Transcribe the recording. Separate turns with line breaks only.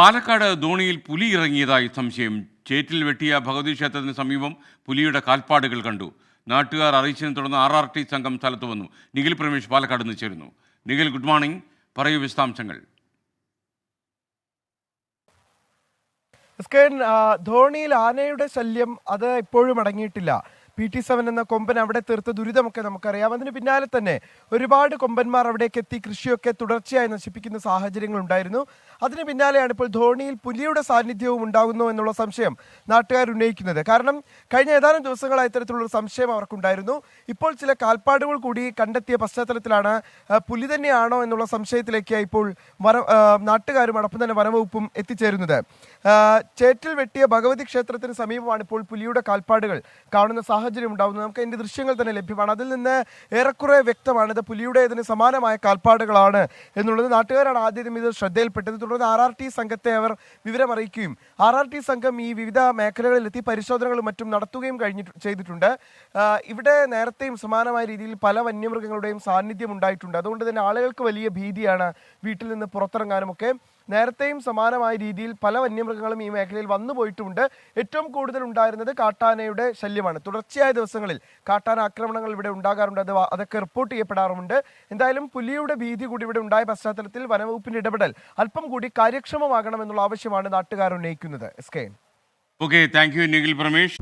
പാലക്കാട് ധോണിയിൽ പുലി ഇറങ്ങിയതായി സംശയം. ചേറ്റിൽ വെട്ടിയ ഭഗവതി ക്ഷേത്രത്തിന് സമീപം പുലിയുടെ കാൽപ്പാടുകൾ കണ്ടു. നാട്ടുകാർ അറിയിച്ചതിനെ തുടർന്ന് ആർ ആർ ടി സംഘം സ്ഥലത്ത് വന്നു. നിഖിൽ പ്രമേഷ് പാലക്കാട് നിന്ന് ചേരുന്നു. Nikhil good morning. പറയൂ വിശദാംശങ്ങൾ.
ധോണിയിൽ ആനയുടെ ശല്യം അത് ഇപ്പോഴും അടങ്ങിയിട്ടില്ല. പി ടി സെവൻ എന്ന കൊമ്പൻ അവിടെ തീർത്ത ദുരിതമൊക്കെ നമുക്കറിയാം. അതിന് പിന്നാലെ തന്നെ ഒരുപാട് കൊമ്പന്മാർ അവിടേക്ക് എത്തി കൃഷിയൊക്കെ തുടർച്ചയായി നശിപ്പിക്കുന്ന സാഹചര്യങ്ങൾ ഉണ്ടായിരുന്നു അതിന് പിന്നാലെയാണ് ഇപ്പോൾ ധോണിയിൽ പുലിയുടെ സാന്നിധ്യവും ഉണ്ടാകുന്നു എന്നുള്ള സംശയം നാട്ടുകാർ ഉന്നയിക്കുന്നത്. കാരണം കഴിഞ്ഞ ഏതാനും ദിവസങ്ങളായി ഇത്തരത്തിലുള്ള സംശയം അവർക്കുണ്ടായിരുന്നു. ഇപ്പോൾ ചില കാൽപ്പാടുകൾ കൂടി കണ്ടെത്തിയ പശ്ചാത്തലത്തിലാണ് പുലി തന്നെയാണോ എന്നുള്ള സംശയത്തിലേക്ക് ഇപ്പോൾ വന നാട്ടുകാരും അടപ്പം തന്നെ വനവകുപ്പും എത്തിച്ചേരുന്നത്. ചേറ്റിൽ വെട്ടിയ ഭഗവതി ക്ഷേത്രത്തിന് സമീപമാണ് ഇപ്പോൾ പുലിയുടെ കാൽപ്പാടുകൾ കാണുന്ന സാഹചര്യം. ഉണ്ടാകുന്നത് നമുക്ക് അതിന്റെ ദൃശ്യങ്ങൾ തന്നെ ലഭ്യമാണ്. അതിൽ നിന്ന് ഏറെക്കുറെ വ്യക്തമാണ് ഇത് പുലിയുടെ ഇതിന് സമാനമായ കാൽപ്പാടുകളാണ് എന്നുള്ളത് നാട്ടുകാരാണ് ആദ്യം ഇത് ശ്രദ്ധയിൽപ്പെട്ടത്. തുടർന്ന് ആർ ആർ ടി സംഘത്തെ അവർ വിവരമറിയിക്കുകയും ആർ ആർ ടി സംഘം ഈ വിവിധ മേഖലകളിലെത്തി പരിശോധനകളും മറ്റും നടത്തുകയും കഴിഞ്ഞിട്ട് ചെയ്തിട്ടുണ്ട്. ഇവിടെ നേരത്തെയും സമാനമായ രീതിയിൽ പല വന്യമൃഗങ്ങളുടെയും സാന്നിധ്യം ഉണ്ടായിട്ടുണ്ട്. അതുകൊണ്ട് തന്നെ ആളുകൾക്ക് വലിയ ഭീതിയാണ് വീട്ടിൽ നിന്ന് പുറത്തിറങ്ങാനും ഒക്കെ നേരത്തെയും സമാനമായ രീതിയിൽ പല വന്യമൃഗങ്ങളും ഈ മേഖലയിൽ വന്നു പോയിട്ടുമുണ്ട് ഏറ്റവും കൂടുതൽ ഉണ്ടായിരുന്നത് കാട്ടാനയുടെ ശല്യമാണ്. തുടർച്ചയായ ദിവസങ്ങളിൽ കാട്ടാന ആക്രമണങ്ങൾ ഇവിടെ ഉണ്ടാകാറുണ്ട്. അത് അതൊക്കെ റിപ്പോർട്ട് ചെയ്യപ്പെടാറുമുണ്ട്. എന്തായാലും പുലിയുടെ ഭീതി കൂടി ഇവിടെ ഉണ്ടായ പശ്ചാത്തലത്തിൽ വനവകുപ്പിന്റെ ഇടപെടൽ അല്പം കൂടി കാര്യക്ഷമമാകണമെന്നുള്ള ആവശ്യമാണ് നാട്ടുകാർ ഉന്നയിക്കുന്നത്. S K
okay thank you Nikhil Pramesh